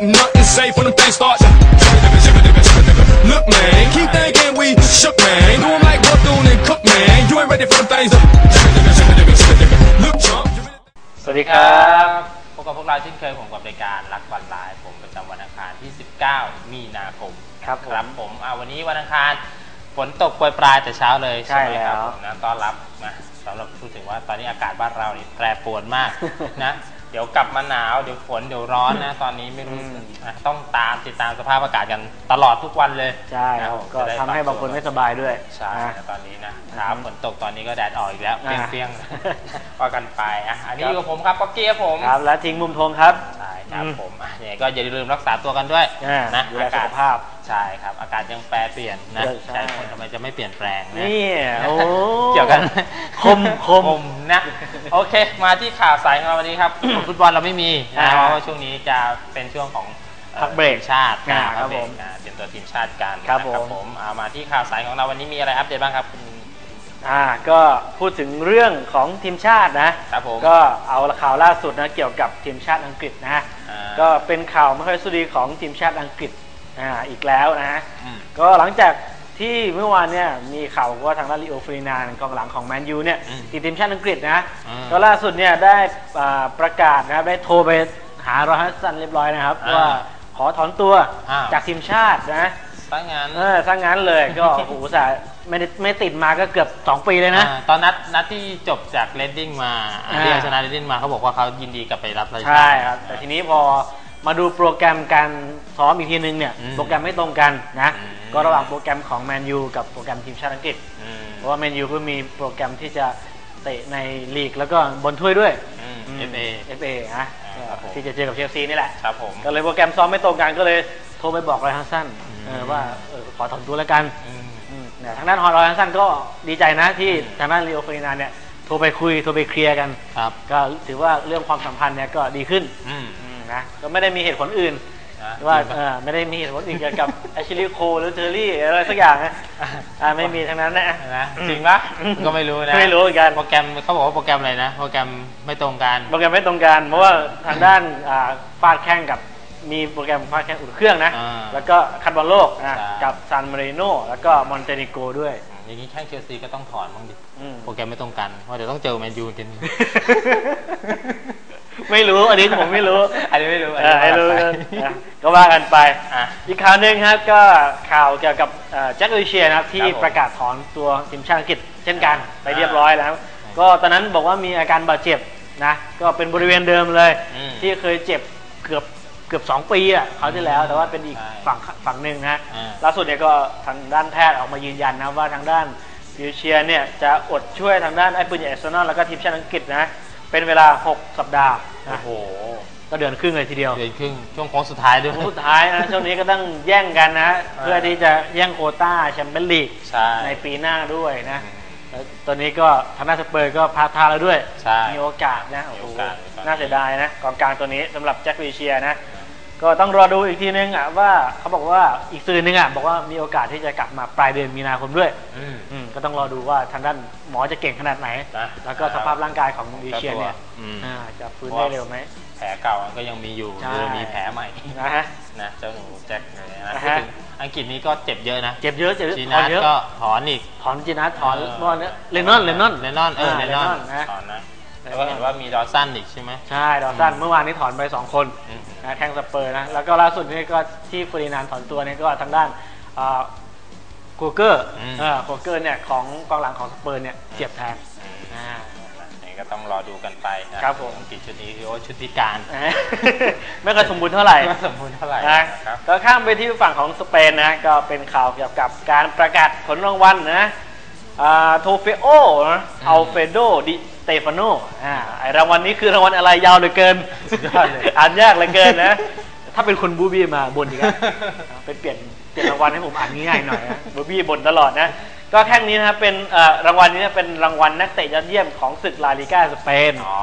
ain't nothing safe when them things start. Look, man, keep thinking we shook, man. Do 'em like Bethune and Cook, man. You ain't ready for them things to. Look, chump. you really- สวัสดีคครัรับพบกับพวกเราเช่นเคยผมกับรายการรักวันไลฟ์ผมประจำวันอังคารที่ 19 มีนาคมครับผม ครับผมอ่าวันนี้วันอังคารฝนตกโปรยปลายแต่เช้าเลยใช่ไหมครับแล้วผมนะต้อนรับนะสำหรับพูดถึงว่าตอนนี้อากาศบ้านเรานี่แปรปรวนมาก นะ เดี๋ยวกลับมาหนาวเดี๋ยวฝนเดี๋ยวร้อนนะ ตอนนี้ไม่รู้อืมนะต้องตามติดตามสภาพอากาศกันตลอดทุกวันเลยใช่นะครับผมก็จะได้ทำให้บางคนไม่สบายด้วยใช่อะ นะตอนนี้นะเช้าฝนตกตอนนี้ก็แดดออกอีกแล้วเปอ่ารี้ยงๆว่ากันไปอะอันนี้คอรับยู่กับผมครับป๊อกกี้ครับผมครับและทิ้งมุมธงครับ ใช่ครับอืม ผมอะยังไงก็อย่าลืมรักษาตัวกันด้วยอ่านะดูแลอาสุกาขศ ภาพ ใช่ครับ อากาศยังแปรเปลี่ยนนะใช่แต่คนทำไมจะไม่เปลี่ยนแปลงนะนี่โอ้เกี่ยวกันคมคมคมนะโอเค มาที่ข่าวสายของเราวันนี้ครับฟุตบอลเราไม่มีนะอ่าเพราะว่าช่วงนี้จะเป็นช่วงของอ่อพักเบรกทีมชาติอ่านะครับผมอ่าเตรียมตัวทีมชาติกันครับนะผมผมเอามาที่ข่าวสายของเราวันนี้มีอะไรอัปเดตบ้างครับคุณอ่าก็พูดถึงเรื่องของทีมชาตินะครับผมก็เอาข่าวล่าสุดนะเกี่ยวกับทีมชาติอังกฤษนะอ่าก็เป็นข่าวไม่ค่อยสุดีของทีมชาติอังกฤษ อ่าอีกแล้วนะฮะอืมก็หลังจากที่เมื่อวานเนี่ยมีข่าวว่าทางด้านลีโอฟรีนานกองหลังของแมนยูเนี่ยอืมติดทีมชาติอังกฤษนะอืมก็ล่าสุดเนี่ยได้อ่าประกาศนะครับได้โทรไปหารอฮัสซันเรียบร้อยนะครับอ่าว่าขอถอนตัวอ่าจากทีมชาตินะถ้างั้นเออซะงั้นเลยก็โอ้โหอุตสาห์ไม่ได้ไม่ติดมาก็เกือบ 2 ปีเลยนะอ่าตอนนัดนัดที่จบจากเรดดิ้งมาอ่าที่เอาชนะเรดดิ้งมาเขาบอกว่าเขายินดีกลับไปรับราชการใช่ครับ แต่ทีนี้พอ มาดูโปรแกรมการซ้อมอีกทีนึงเนี่ยอืมโปรแกรมไม่ตรงกันนะอืมก็ระหว่างโปรแกรมของแมนยูกับโปรแกรมทีมชาติอังกฤษอืมเพราะว่าแมนยูก็มีโปรแกรมที่จะเตะในลีกแล้วก็บนถ้วยด้วยอืมอืม FA FA นะอ่าครับผมที่จะเจอกับเชลซีนี่แหละครับผมก็เลยโปรแกรมซ้อมไม่ตรงกันก็เลยโทรไปบอกไรฮันสันอืมเออว่าเออขอถอนตัวแล้วกันอืมอืมเนี่ยทางด้านฮอลไรฮันสันก็ดีใจนะที่อืมทางด้านลีโอเฟรนานเนี่ยโทรไปคุยโทรไปเคลียร์กันครับก็ถือว่าเรื่องความสัมพันธ์เนี่ยก็ดีขึ้นอืมอืม นะก็ไม่ได้มีเหตุผลอื่นนะว่าจริงปะเออไม่ได้มีเหตุผลอื่นเกี่ยวกับแอชลีย์โคหรือเทอร์รี่อะไรสักอย่างนะอ่าไม่มีทั้งนั้นนะนะจริงปะก็ไม่รู้นะไม่รู้เหมือนกันโปรแกรมเขาบอกว่าโปรแกรมอะไรนะโปรแกรมไม่ตรงกันโปรแกรมไม่ตรงกันเพราะว่าทางด้านอ่าฟาดแข่งกับมีโปรแกรมฟาดแข่งอุ่นเครื่องนะอ่าแล้วก็คัดบอลโลกนะใช่กับซานมาริโนแล้วก็มอนเตเนโกด้วยอย่างนี้แข่งเชลซีก็ต้องถอนบ้างดิอืมโปรแกรมไม่ตรงกันเพราะเดี๋ยวต้องเจอแมนยูกัน ไม่รู้ อันนี้ผมไม่รู้อันนี้ไม่รู้เออไม่รู้อักันนนี้อะก็ว่ากันไป อะ อีกข่าวหนึ่งครับก็ข่าวเกี่ยวกับเอ่อแจ็คลิเชียนะครับที่ครับผมประกาศถอนตัวทีมชาติอังกฤษเช่นกันไปเรียบร้อยแล้ว ก็ตอนนั้นบอกว่ามีอาการบาดเจ็บนะก็เป็นบริเวณเดิมเลย อืมที่เคยเจ็บเกือบเกือบสองปีอะเขาวที่แล้วแต่ว่าเป็นอีกใช่ฝั่งฝั่งหนึ่งนะอ่า ล่าสุดเนี่ยก็ทางด้านแพทย์ออกมายืนยันนะว่าทางด้านลิเชียเนี่ยจะอดช่วยทางด้านไอ้ปืนใหญ่เอสเซนอลแล้วก็ทีมชาติอังกฤษนะเป็นเวลา 6 สัปดาห์นะ โอ้โห ก็เดือนครึ่งเลยทีเดียว เดือนครึ่งช่วงโค้งสุดท้ายด้วยสุดท้ายนะช่วงนี้ก็ต้องแย่งกันนะ เพื่อที่จะแย่งโควต้าแชมเปี้ยนลีกใช่ในปีหน้าด้วยนะอืมแล้วตอนนี้ก็ทางด้านสเปอร์ก็พลาดท่าแล้วด้วยใช่มีโอกาสนะโอ้มีโหโอกาสมีโอกาสน่าเสียดายนะกองกลางตัวนี้สำหรับแจ็ควีเชียนะ ก็ต้องรอดูอีกทีนึงอะว่าเขาบอกว่าอีกสื่อนึงอะบอกว่ามีโอกาสที่จะกลับมาปลายเดือนมีนาคมด้วยอืมอืมก็ต้องรอดูว่าทางด้านหมอจะเก่งขนาดไหนนะแล้วก็สภาพร่างกายของวีเชียเนี่ยอืมอ่าจะฟื้นได้เร็วไหมแผลเก่ามันก็ยังมีอยู่ใช่หรือมีแผลใหม่นะฮะนะเจ้าหนูแจ็คเลยนะนะพูดฮะถึงอังกฤษนี้ก็เจ็บเยอะนะเจ็บเยอะเจ็บเยอะจีถนัอนสเยอะก็ถอนอีกถอนจีนัสถอนเออเมื่อวานเนี่ยเลนอนเลนอนเลนอนเอออ่าเลนอนเลนอนนะถอนนะแล้วก็เห็นว่ามีดอสซันอีกใช่ไหมใช่ดอสซันเมื่อวานนี้ถอนไป2คนอืม นะแข่งสเปอร์นะ แล้วก็ล่าสุดนี่ก็ที่ฟรีนานถอนตัวนี่ก็ทางด้านกูเกอร์อืมกูเกอร์เนี่ยของกองหลังของสเปอร์เนี่ยเจ็บแทนอืมอ่านี่ก็ต้องรอดูกันไปนะครับผมอังกฤษชุดนี้คือว่าชุดพิการ ไม่ค่อยสมบูรณ์เท่าไหร่ไม่สมบูรณ์เท่าไหร่นะนะครับก็ข้ามไปที่ฝั่งของสเปนนะ ก็เป็นข่าวเกี่ยวกับการประกาศผลรางวัลนะอ่าโทเฟโอนะอัลเฟโดดิส เตฟานโนอ่าไอรางวัลนี้คือรางวัลอะไรยาวเหลือเกินสุดยอดเลยอ่านยากเหลือเกินนะ ถ้าเป็นคุณบูบี้มาบนอีกแล้วไปเปลี่ยนเปลี่ยนรางวัลให้ผมอ่านง่ายๆหน่อยนะบูบี้บนตลอดนะ ก็แค่นี้นะครับเป็นเอ่อรางวัลนี้เป็นรางวัลนักเตะยอดเยี่ยมของศึกลาลิก้าสเปนอ๋อ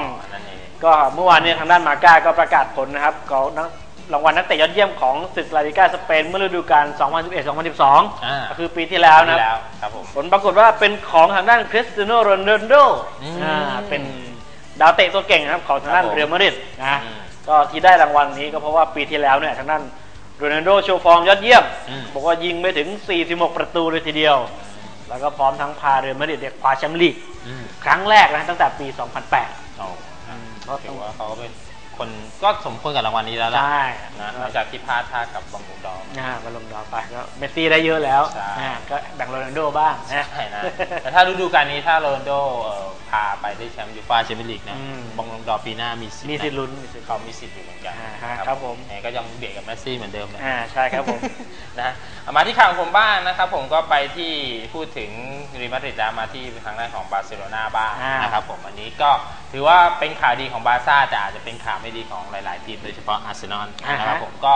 มนั่นเองก็เมื่อวานเนี้ทางด้านมาก้าก็ประกาศผลนะครับก็นัก รางวัลนักเตะยอดเยี่ยมของศึกลาลิก้าสเปนเมื่อฤดูกาล 2011-2012อ่าก็คือปีที่แล้วนะที่แล้วครับผมผลปรากฏว่าเป็นของทางด้านคริสเตียโนโรนัลโดอืมอ่าเป็นดาวเตะตัวเก่งนะครับของทางด้านครับผมเรอัลมาดริดนะอืมก็ที่ได้รางวัลนี้ก็เพราะว่าปีที่แล้วเนี่ยทางด้านโรนัลโดโชว์ฟอร์มยอดเยี่ยมอืมบอกว่ายิงไปถึง 46 ประตูเลยทีเดียว แล้วก็พร้อมทั้งพาเรอัลมาดริดเนี่ยคว้าแชมป์ลีกอืมครั้งแรกนะตั้งแต่ปี 2008เอาอืมก็ถือว่าเขาก็เป็น คนก็สมควรกับรางวัลนี้แล้วล่ะใช่นะหลังจากที่พลาดท่ากับบางบุดองนะฮะมาลงดาวไปก็เมสซี่ได้เยอะแล้วใช่นะฮะก็แบ่งโรนัลโดบ้างนะใช่นะแต่ถ้าฤดูกาลนี้ถ้าโรนลโดเอ่อพาไปได้แชมป์ยูฟ่าแชมเปี้ยนลีกนะอืมบองดอร์ปีหน้ามีสิทธิ์มีสิทธิ์นะลุ้นมีสิทธิ์เขามีสิทธิ์อยู่เหมือนกันอ่าฮะครับผมยังไงก็ยังเบียดกับแมสซี่เหมือนเดิมแหละอ่าใช่ครับผมนะเอามาที่ข่าวของผมบ้างนะครับ ผมก็ไปที่พูดถึงรีมาดริดแล้วมาที่ทางด้านของบาร์เซโลนาบ้างอ่านนะครับผมอันนี้ก็ถือว่าเป็นข่าวดีของบาร์ซ่าแต่อาจจะเป็นข่าวไม่ดีของหลาย ๆ ทีมโดยเฉพาะอาร์เซนอลนะครับผมก็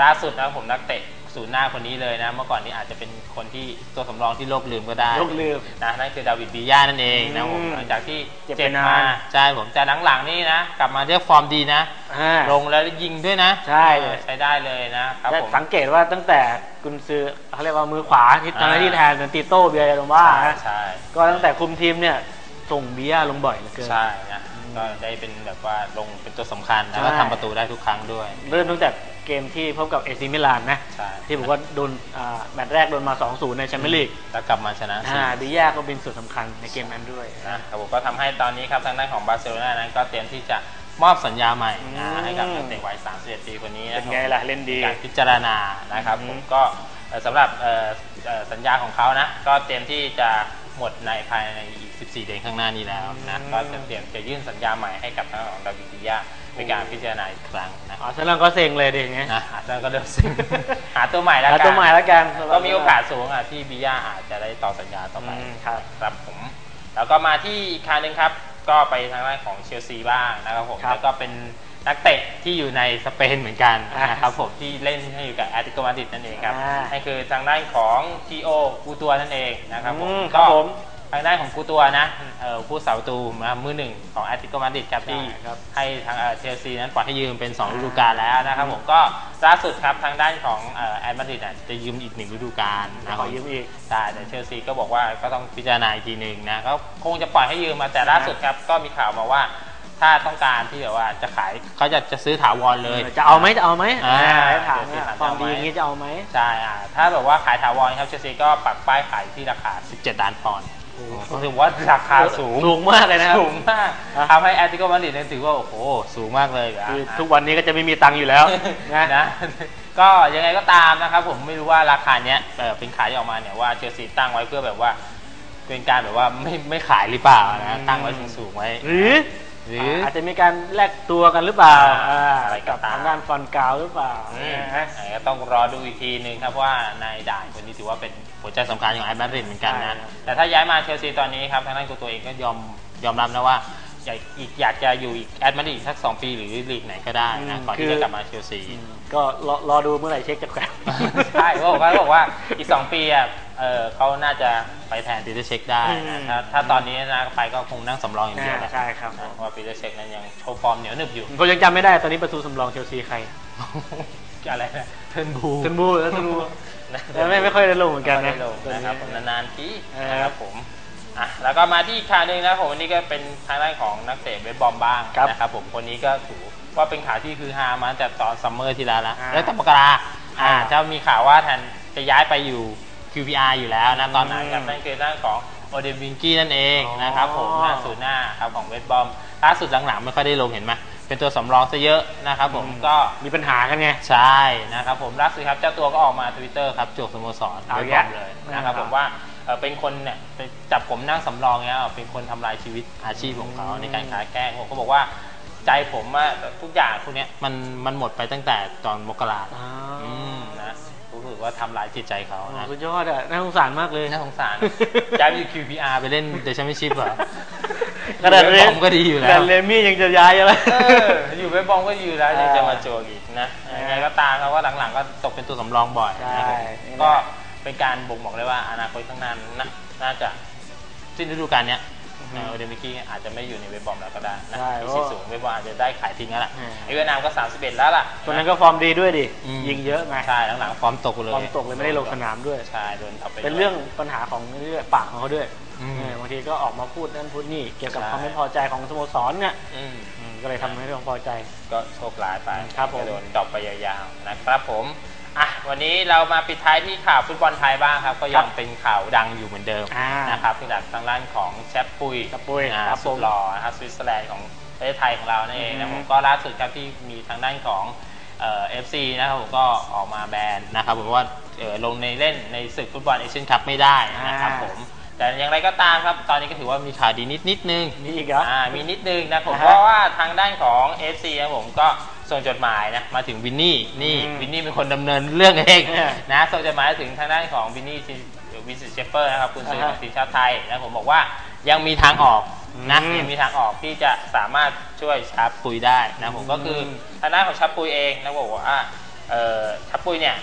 ล่าสุดนะครับผมนักเตะศูนย์หน้าคนนี้เลยนะเมื่อก่อนนี้อาจจะเป็นคนที่ตัวสำรองที่โลกลืมก็ได้โลกลืม นะนั่นคือดาวิดบีย่านั่นเองนะผมอืมหลังจากที่เจ็บไปเจ็บนาน มาใช่ผมแต่หลังๆนี่นะ กลับมาเรียกฟอร์มดีนะ อ่า ลงแล้วยิงด้วยนะใช่ เออใช้ได้เลยนะครับแต่ผม สังเกตว่าตั้งแต่กุนซือเขาเรียกว่ามือขวาที่ทำหน้าที่อ่า แทนเป็นติโต้เบียร์โรม่าใช่นะใช่ก็ตั้งแต่คุมทีมเนี่ยส่งเบียร์ลงบ่อยเหลือเกิน ใช่นะ ก็ได้เป็นแบบว่าลงเป็นตัวสำคัญใช่แล้วก็ทำประตูได้ทุกครั้งด้วย เริ่มตั้งแต่เกมที่พบกับเอซิมิลานนะใช่ ที่บอกว่าโดนอ่าแมตช์แรกโดนมา 2-0 ในแชมเปี้ยนลีกแล้วกลับมาชนะอ่าสี่บิย่าก็เป็นส่วนสำคัญในเกมนั้นด้วย นะครับผมก็ทำให้ตอนนี้ครับทางด้านของบาร์เซโลนานั้นก็เตรียมที่จะมอบสัญญาใหม่นะอืม ให้กับนักเตะวัย 31 ปีคนนี้เป็นะนไงล่ะ เล่นดี การพิจารณานะครับอืมผมก็เอ่อสำหรับเอ่อเอ่อสัญญาของเขานะ ก็เตรียมที่จะ หมดในภายในอีก 14 เดือนข้างหน้านี้แล้วนะก็จะเตรียมจะยื่นสัญญาใหม่ให้กับทางด้านของดาวิดบิยาในการพิจารณาอีกครั้งนะอ๋อฉะนั้นก็เซ็งเลยดิอย่างเงี้ยนะอาจจะก็เดินซิงหาตัวใหม่แล้วหากันตัวใหม่แล้วกันก็มีโอกาสสูงอะที่บิยาอาจจะได้ต่อสัญญาต่อไปอืมครับครับผม แล้วก็มาที่อีกครั้งหนึ่งครับ ก็ไปทางด้านของเชลซีบ้างนะครับผมครับแล้วก็เป็น นักเตะที่อยู่ในสเปนเหมือนกันอ่านนะครับผมที่เล่นให้อยู่กับแอตติโกมาดริดนั่นเองครับอ่านั่นคือทางด้านของทีโอกูตัวนั่นเองนะครับผมอืมคก็รับผมทางด้านของกูตัวนะเอ่อผู้สาประตูมามือหนึ่งของแอตติโกมาดริดครับที่ใช่ครับให้ทางเชลซีนั้นปล่อยให้ยืมเป็น2ฤดูกาลแล้วนะครับผมก็ล่าสุดครับทางด้านของแอตมาดริดอะจะยืมอีกหนึ่งฤดูกาลนะคขรัอบยืมอีกใช่แต่เชลซีก็บอกว่าก็ต้องพิจารณาอีกทีหนึ่งนะก็คงจะปล่อยให้ยืมมาแต่ล่าสุดครับก็มีข่าวมาว่า ถ้าต้องการที่แบบว่าจะขายเขาจะจะซื้อถาวรเลย จะเอาไหมจะเอาไหมอ่าให้ถามเดี๋ยวสิอะถามความจะเอาไหมดีอย่างนี้จะเอาไหมใช่อ่าถ้าแบบว่าขายถาวรครับเชลซีก็ปักป้ายขายที่ราคา 17 ล้านปอนด์ก็ถือว่าราคาสูงสูงมากเลยนะครับสูงมากอะทำให้แอตติโกมาดริดเนี่ยถือว่าโอ้โหสูงมากเลยะคือทุกวันนี้ก็จะไม่มีตังค์อยู่แล้วนะนะก็ยังไงก็ตามนะครับผมไม่รู้ว่าราคาเนี้ยเอ่อเป็นขายออกมาเนี่ยว่าเชลซีตั้งไว้เพื่อแบบว่าเป็นการแบบว่าไม่ไม่ขายหรือเปล่านะตั้งไว้สูงๆไว้หรือ หรือออาจจะมีการแลกตัวกันหรือเปล่าอ่าอ่าอะไรก็กับตาม ทางด้านฟอนกาวหรือเปล่าอืมนะอันนี้ก็ต้องรอดูอีกทีหนึ่งครับว่านายด่านคนนี้ถือว่าเป็นหัวใจสำคัญของไอแมดริดเหมือนกันนะใช่ครับแต่ถ้าย้ายมาเชลซีตอนนี้ครับทางด้านตัวเองก็ยอมยอมรับนะว่าอยากอีกอยากจะอยู่อีกแอดมาดริดสักสองปีหรือลีกไหนก็ได้นะก่อนที่จะกลับมาเชลซีอืมก็รอรอดูเมื่อไหร่เช็คจะแกรบใช่เขาบอกว่าเขาบอกว่าอีก 2 ปีอะ เออเขาน่าจะไปแทนปีเตอร์เช็คได้อืนะมถ้าถ้าตอนนี้นะไปก็คงนั่งสำรองอย่างเดียวแหละใช่ครับนะเพราะว่าปีเตอร์เช็คนั้นยังโชว์ฟอร์มเหนียวหนึบอยู่ผมยังจำไม่ได้ตอนนี้ประตูสำรองเชลซีใครอะไรนะเทิร์นบูเทนบูแล้วเทนบูนะแต่ไม่ไม่ค่อยได้ลงเหมือนกันนะไม่ได้ลงนะครับผมนานๆทีเออนะครับผมอะแล้วก็มาที่อีกข่าวหนึ่งนะครับผมวันนี้ก็เป็นทางด้านของนักเตะเวทบอมบ้างครับนะครับผมคนนี้ก็ถือว่าเป็นข่าวที่คือฮามาจากตอนซัมเมอร์ที่แล้วละอ่าแล้วแต่มกราอ่าอ่าจะมีข่าวว่าแทนจะย้ายไปอยู่ QPR อยู่แล้วนะตอนนั้นครับอืมนั่นคือด้านของโอเดวิงกี้นั่นเองอ๋อนะครับผมหน้าศูนย์หน้าครับของเวทบอมล่าสุดหลังๆไม่ค่อยได้ลงเห็นไหมเป็นตัวสำรองซะเยอะนะครับผมก็มีปัญหากันไง ใช่นะครับผมล่าสุดครับเจ้าตัวก็ออกมาทวิตเตอร์ครับจวกสโมสรเอาเวอีทกบแล้อวมเลยนะครับครับผมว่าเอ่อเป็นคนเนี่ยไปจับผมนั่งสำรองเงี้ยเป็นคนทำลายชีวิตอาชีพของเขาอืมในการค้าแกล้งผมก็บอกว่าใจผมอะทุกอย่างพวกเนี้ยมันมันหมดไปตั้งแต่ตอนมกราอ๋ออืมนะ รู้สึกว่าทำลายจิตใจเขาโอ้นะสุดยอดอะน่าสงสารมากเลยน่าสงสารย้ายไปอยู่ QPR ไปเล่นเดชแชมเปี้ยนชิพเหรอขนาดอยู่เรเวทบอมก็ดีอยู่แล้วขนาดเรมี่ยังจะย้ายอะไรเอออยู่เว็บบอมก็อยู่แล้วยังจะมาโจกอีกนะอ่ายัยังไงก็ตามครับว่าหลังๆก็ตกเป็นตัวสำรองบ่อยใช่นะครับนี่แหละก็เป็นการบ่งบอกเลยว่าอนาคตข้างหน้านะน่าจะสิ้นฤดูกาลเนี้ย นะโอเดมิกี้อาจจะไม่อยู่ในเว็บบอมแล้วก็ได้นะใช่ที่สูงเว็บบอมอาจจะได้ขายทิ้งแล้วล่ะอืม ไอเวียดนามก็ 31 แล้วล่ะ ตัวนั้นก็ฟอร์มดีด้วยดิ อืม ยิงเยอะไงใช่หลังๆฟอร์มตกเลย ฟอร์มตกเลยไม่ได้ลงสนามด้วย ใช่โดนทับไปเป็นเรื่องปัญหาของเรื่องปากของเขาด้วยอืมเออบางทีก็ออกมาพูดนั่นพูดนี่เกี่ยวกับใช่ ความไม่พอใจของสโมสรเนี่ยอืมอืมก็เลยทำให้ไม่พอใจ ก็โชคร้ายไปครับผม ก็โดนดรอปไปยาวๆนะครับผม อะวันนี้เรามาปิดท้ายที่ข่าวฟุตบอลไทยบ้างครับ ก็ยังเป็นข่าวดังอยู่เหมือนเดิมอ่านนะครับจากทางด้านของแชปปุยแชปปุยอ่าครับสุผดมหล่อนะครับสวิตเซอร์แลนด์ของประเทศไทยของเรานั่นเองอืนะอฮึผมก็ล่าสุดครับที่มีทางด้านของเอ่อฟซีนะครับผมก็ออกมาแบนนะครับผมว่าเอ่อลงในเล่นในศึกฟุตบอลเอเชียนคัพไม่ได้นะครับอ่า ผมแต่อย่างไรก็ตามครับตอนนี้ก็ถือว่ามีข่าวดีนิดนิดนึง มีอีกเหรอ อ่ามีนิดนึงนะผมอ่าฮะเพราะว่าทางด้านของ FC นะผมก็ ส่งจดหมายนะมาถึงวินนี่นี่อืมวินนี่เป็นคนดำเนินเรื่องเองเนี่ย นะส่งจดหมายถึงทางด้านของวินนี่วินซิเชฟเฟอร์นะครับคุณซื้ออ่าขฮะองทีมชาติไทยนะผมบอกว่ายังมีทางออกนะอืมยังมีทางออกที่จะสามารถช่วยชาปุยได้นะผมก็คืออม ทางด้านของชาปุยเองนะบอกว่าเอ่อชาปุยเนี่ย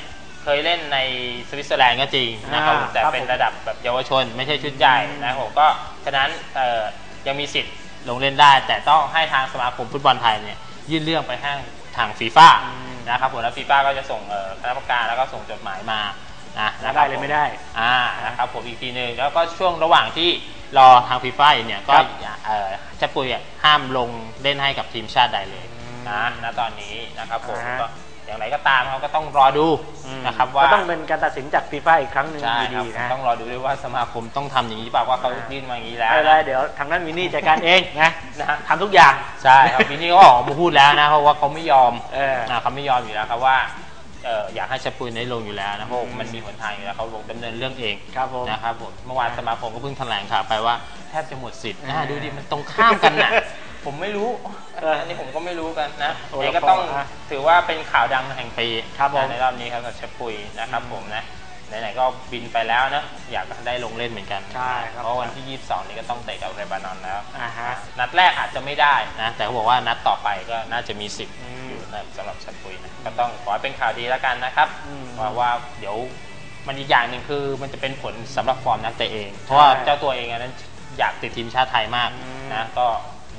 เคยเล่นในสวิตเซอร์แลนด์ก็จริง นะครับผมอ่าแต่ครับเป็นผม ระดับแบบเยาวชนไม่ใช่ชุดใหญ่อืมนะผมก็ฉะนั้นเอ่อยังมีสิทธิ์ลงเล่นได้ แต่ต้องให้ทางสมาคมฟุตบอลไทยเนี่ย ยื่นเรื่องไปให้ทางฟีฟ่าอืมนะครับผมแล้วฟีฟ่าก็จะส่งเอ่อคณะกรรมการแล้วก็ส่งจดหมายมานะนะคได้รับเลยผไม่ได้อ่านะครับผมอีกทีหนึ่งแล้วก็ช่วงระหว่างที่รอทางฟีฟ่าเนี่ยก็ครับอย่าเอ่อชัปุยอะห้ามลงเล่นให้กับทีมชาติใดเลยอืมนะณตอนนี้นะครับผมอ่าฮะก็ อย่างไรก็ตามเขาก็ต้องรอดูนะครับว่าก็ต้องเป็นการตัดสินจากฟีฟ่าอีกครั้งหนึ่งใช่ครัดีบๆนะต้องรอดูด้วยว่าสมาคมต้องทำอย่างนี้หรือเปล่าว่าเขายื่นมาอย่างนี้แล้วไม่เป็นไรเดี๋ยวทางด้านมินนี่จัดการเองนะนะฮะทำทุกอย่างใช่ครับปีนี้ก็ออกมาพูดแล้วนะเพราะว่าเขาไม่ยอมเออนะเขาไม่ยอมอยู่แล้วครับว่าเอ่ออยากให้ชัปุยได้ลงอยู่แล้วนะเพราะอืมมันมีหนทางอยู่แล้วเขาลงดำเนินเรื่องเองครับผมนะครับผมเมื่อวานสมาคมก็เพิ่งแถลงข่าวไปว่าแทบจะหมดสิทธิ์นะอ่าดูดิมันตรงข้ามกันน่ะผมไม่รู้ เอออัอันนี้ผมก็ไม่รู้กันนะโอ้เองก็ต้องแล้วก็อะถือว่าเป็นข่าวดังแห่งปีครับผม นะในรอบนี้ครับกับชัปุยนะครับอืมผมนะไหนๆก็บินไปแล้วนะอยากได้ลงเล่นเหมือนกันใช่ครับเพราะวันที่ 22 นี้ก็ต้องเตะกับเรบานอนแล้ว อ่าฮะ นัดแรกอาจจะไม่ได้นะ แต่เขาบอกว่านัดต่อไปก็น่าจะมีสิทธิ์อืมอยู่นะสำหรับชัดปุยนะก็ต้องขอให้เป็นข่าวดีแล้วกันนะครับอืมว่าว่าเดี๋ยวมันอีกอย่างหนึ่งคือมันจะเป็นผลสำหรับฟอร์มนักเตะเอง เพราะว่าใช่เจ้าตัวเองอันนั้นอยากติดทีมชาติไทยมากอืม นะก็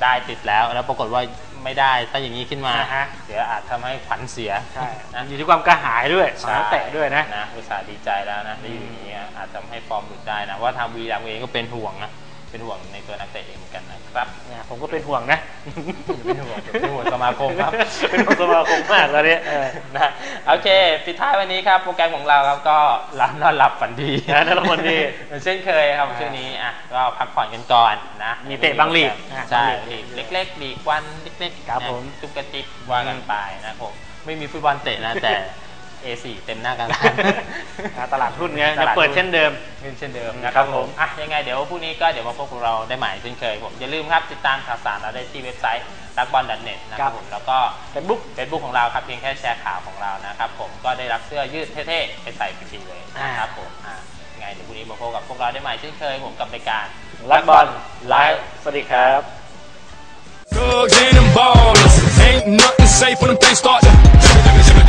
ได้ติดแล้วแล้วปรากฏว่าไม่ได้ถ้าอย่างนี้ขึ้นมา อ่าฮะ เดี๋ยวอาจทำให้ขวัญเสียใช่นะ อยู่ที่ความกระหายด้วยของนักเตะด้วยนะ นะอุตส่าห์ดีใจแล้วนะได้อยู่อย่างนี้ยอาจจะทำให้ฟอร์มหลุดได้นะเพราะว่าทางวีรัมย์เองก็เป็นห่วงนะ เป็นห่วงในตัวนักเตะเองเหมือนกันนะครับเนี่ยผมก็เป็นห่วงนะ เป็นห่วงเป็นห่วงสมาคมครับ เป็นห่วงสมาคมมากตอนนี้เออนะโอเคปิดท้ายวันนี้ครับโปรแกรมของเราครับก็หลับนอนหลับฝันดีนะนอนหลับฝันดีเหมือนเช่นเคยครับอ่าช่วงนี้อะก็พักผ่อนกันก่อนนะมีเตะบางลีกอะใช่บางลีลีก กเล็กๆลีกวันเล็กๆครับนะผมจุกกระจิบว่ากันไปนะครับผมไม่มีฟุตบอลเตะนะแต่ A4 เต็มหน้ากระดานอ่าตลาดหุ้นไงตจะลาดหุ้นเปิดเช่นเดิมเช่นเดิมอืมนะคครัรับบผผมมอะยังไงเดี๋ยวพรุ่งนี้ก็เดี๋ยวมาพบกับเราได้ใหม่เช่นเคยผมอย่าลืมครับติดตามข่าวสารเราได้ที่เว็บไซต์รักบอล .net นะครับผมแล้วก็เป็นบุ๊กเฟซบุ๊กของเราครับเพียงแค่แชร์ข่าวของเรานะครับผมก็ได้รับเสื้อยืดเท่ๆไปใส่ฟรีๆเลยนะครับผมอ่ายังไงเดี๋ยวพรุ่งนี้มาพบกับพวกเราได้ใหม่เช่นเคยผมกับรายการรักบอลไลฟ์สวัสดีครับ Thugs and them ballers. Ain't nothing safe when them things start to.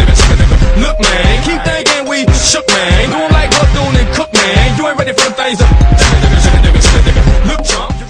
look, man. Keep thinking we shook, man. Doing like what, doing and Cook, man. You ain't ready for the things up. Look, Trump.